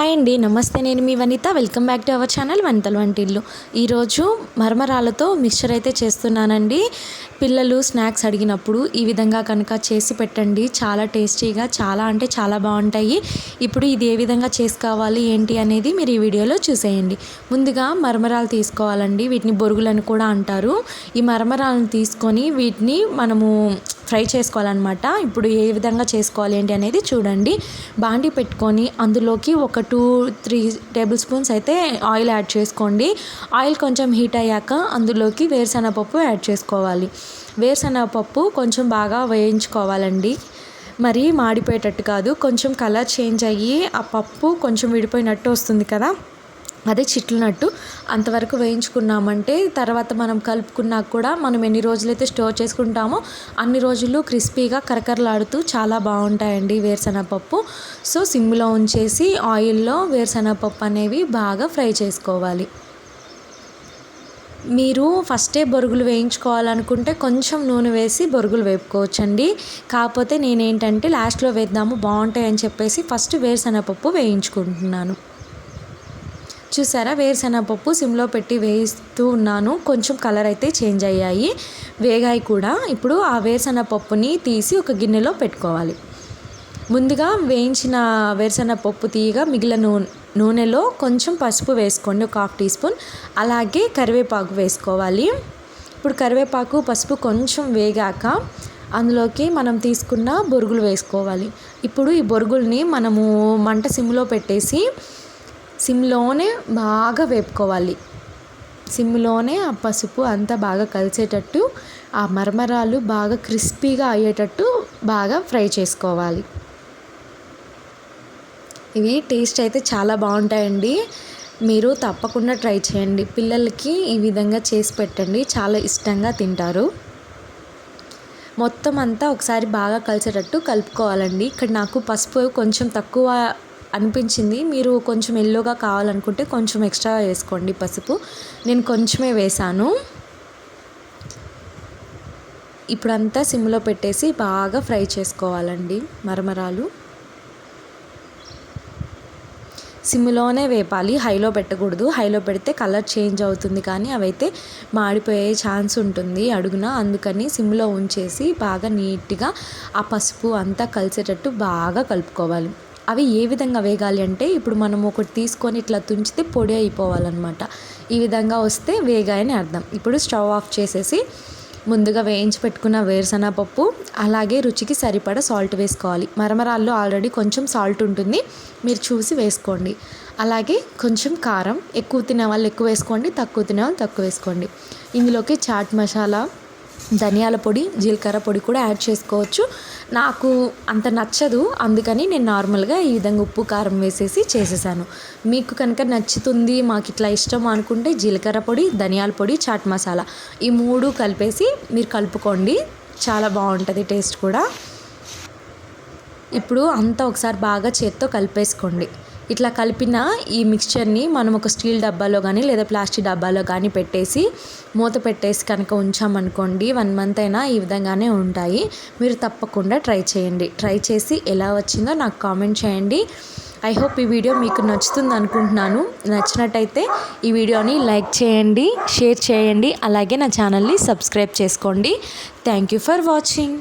Hi అండి నమస్తే. నేను మీ Vanitha. Welcome back to our channel వనితల వంటిల్లు. ఈరోజు మరమరాలతో మిక్చర్ అయితే చేస్తున్నానండి. పిల్లలు స్నాక్స్ అడిగినప్పుడు ఈ విధంగా కనుక చేసి పెట్టండి. చాలా టేస్టీగా చాలా అంటే చాలా బాగుంటాయి. ఇప్పుడు ఇది ఏ విధంగా చేసుకోవాలి ఏంటి అనేది మీరు ఈ వీడియోలో చూసేయండి. ముందుగా మరమరాలు తీసుకోవాలండి. వీటిని బొరుగులను కూడా అంటారు. ఈ మరమరాలను తీసుకొని వీటిని మనము ఫ్రై చేసుకోవాలన్నమాట. ఇప్పుడు ఏ విధంగా చేసుకోవాలి ఏంటి అనేది చూడండి. బాండి పెట్టుకొని అందులోకి ఒక టూ త్రీ టేబుల్ స్పూన్స్ అయితే ఆయిల్ యాడ్ చేసుకోండి. ఆయిల్ కొంచెం హీట్ అయ్యాక అందులోకి వేరుశనగపప్పు యాడ్ చేసుకోవాలి. వేరుశనగపప్పు కొంచెం బాగా వేయించుకోవాలండి. మరి మాడిపోయేటట్టు కాదు కొంచెం కలర్ చేంజ్ అయ్యి ఆ పప్పు కొంచెం విడిపోయినట్టు వస్తుంది కదా. అదే చిట్లనట్టు అంతవరకు వేయించుకున్నామంటే తర్వాత మనం కలుపుకున్నాక కూడా మనం ఎన్ని రోజులైతే స్టోర్ చేసుకుంటామో అన్ని రోజులు క్రిస్పీగా కరకరలాడుతూ చాలా బాగుంటాయండి వేరుశనగపప్పు. సో సిమ్లో ఉంచేసి ఆయిల్లో వేరుశనగపప్పు అనేవి బాగా ఫ్రై చేసుకోవాలి. మీరు ఫస్టే బొరుగులు వేయించుకోవాలనుకుంటే కొంచెం నూనె వేసి బొరుగులు వేపుకోవచ్చండి. కాకపోతే నేనేంటంటే లాస్ట్లో వేద్దాము బాగుంటాయి అని చెప్పేసి ఫస్ట్ వేరుశనగపప్పు వేయించుకుంటున్నాను. చూసారా? వేరుశనగపప్పు సిమ్లో పెట్టి వేయిస్తూ ఉన్నాను. కొంచెం కలర్ అయితే చేంజ్ అయ్యాయి. వేగాయి కూడా. ఇప్పుడు ఆ వేరుశనగపప్పుని తీసి ఒక గిన్నెలో పెట్టుకోవాలి. ముందుగా వేయించిన వేరుశనగపప్పు తీయగా మిగిలిన నూనె నూనెలో కొంచెం పసుపు వేసుకోండి. ఒక హాఫ్ టీ స్పూన్. అలాగే కరివేపాకు వేసుకోవాలి. ఇప్పుడు కరివేపాకు పసుపు కొంచెం వేగాక అందులోకి మనం తీసుకున్న బొరుగులు వేసుకోవాలి. ఇప్పుడు ఈ బొరుగుల్ని మనము మంట సిమ్లో పెట్టేసి సిమ్లోనే బాగా వేపుకోవాలి. సిమ్లోనే ఆ పసుపు అంతా బాగా కలిసేటట్టు ఆ మరమరాలు బాగా క్రిస్పీగా అయ్యేటట్టు బాగా ఫ్రై చేసుకోవాలి. ఇవి టేస్ట్ అయితే చాలా బాగుంటాయండి. మీరు తప్పకుండా ట్రై చేయండి. పిల్లలకి ఈ విధంగా చేసి పెట్టండి. చాలా ఇష్టంగా తింటారు. మొత్తం అంతా ఒకసారి బాగా కలిసేటట్టు కలుపుకోవాలండి. ఇక్కడ నాకు పసుపు కొంచెం తక్కువ అనిపించింది. మీరు కొంచెం ఎల్లోగా కావాలనుకుంటే కొంచెం ఎక్స్ట్రా వేసుకోండి పసుపు. నేను కొంచెమే వేసాను ఇప్పుడంతా సిమ్లో పెట్టేసి బాగా ఫ్రై చేసుకోవాలండి మరమరాలు. సిమ్లోనే వేపాలి. హైలో పెట్టకూడదు. హైలో పెడితే కలర్ చేంజ్ అవుతుంది కానీ అవైతే మాడిపోయే ఛాన్స్ ఉంటుంది అడుగున. అందుకని సిమ్లో ఉంచేసి బాగా నీట్గా ఆ పసుపు అంతా కలిసేటట్టు బాగా కలుపుకోవాలి. అవి ఏ విధంగా వేగాలి అంటే ఇప్పుడు మనం ఒకటి తీసుకొని ఇట్లా తుంచితే పొడి అయిపోవాలన్నమాట. ఈ విధంగా వస్తే వేగాయని అర్థం. ఇప్పుడు స్టవ్ ఆఫ్ చేసేసి ముందుగా వేయించి పెట్టుకున్న వేరుశనగపప్పు అలాగే రుచికి సరిపడా సాల్ట్ వేసుకోవాలి. మరమరాల్లో ఆల్రెడీ కొంచెం సాల్ట్ ఉంటుంది మీరు చూసి వేసుకోండి. అలాగే కొంచెం కారం ఎక్కువ తినే వాళ్ళు ఎక్కువ వేసుకోండి తక్కువ తినే వాళ్ళు తక్కువ వేసుకోండి. ఇందులోకి చాట్ మసాలా ధనియాల పొడి జీలకర్ర పొడి కూడా యాడ్ చేసుకోవచ్చు. నాకు అంత నచ్చదు అందుకని నేను నార్మల్గా ఈ విధంగా ఉప్పు కారం వేసేసి చేసేసాను. మీకు కనుక నచ్చుతుంది మాకు ఇట్లా ఇష్టం అనుకుంటే జీలకర్ర పొడి ధనియాల పొడి చాట్ మసాలా ఈ మూడు కలిపేసి మీరు కలుపుకోండి. చాలా బాగుంటుంది టేస్ట్ కూడా. ఇప్పుడు అంతా ఒకసారి బాగా చేత్తో కలిపేసుకోండి. ఇట్లా కలిపిన ఈ మిక్స్చర్ని మనం ఒక స్టీల్ డబ్బాలో కానీ లేదా ప్లాస్టిక్ డబ్బాలో కానీ పెట్టేసి మూత పెట్టేసి కనుక ఉంచామనుకోండి వన్ మంత్ అయినా ఈ విధంగానే ఉంటాయి. మీరు తప్పకుండా ట్రై చేయండి. ట్రై చేసి ఎలా వచ్చిందో నాకు కామెంట్ చేయండి. ఐ హోప్ ఈ వీడియో మీకు నచ్చుతుంది అనుకుంటున్నాను. నచ్చినట్టయితే ఈ వీడియోని లైక్ చేయండి షేర్ చేయండి అలాగే నా ఛానల్ని సబ్స్క్రైబ్ చేసుకోండి. Thank you for watching.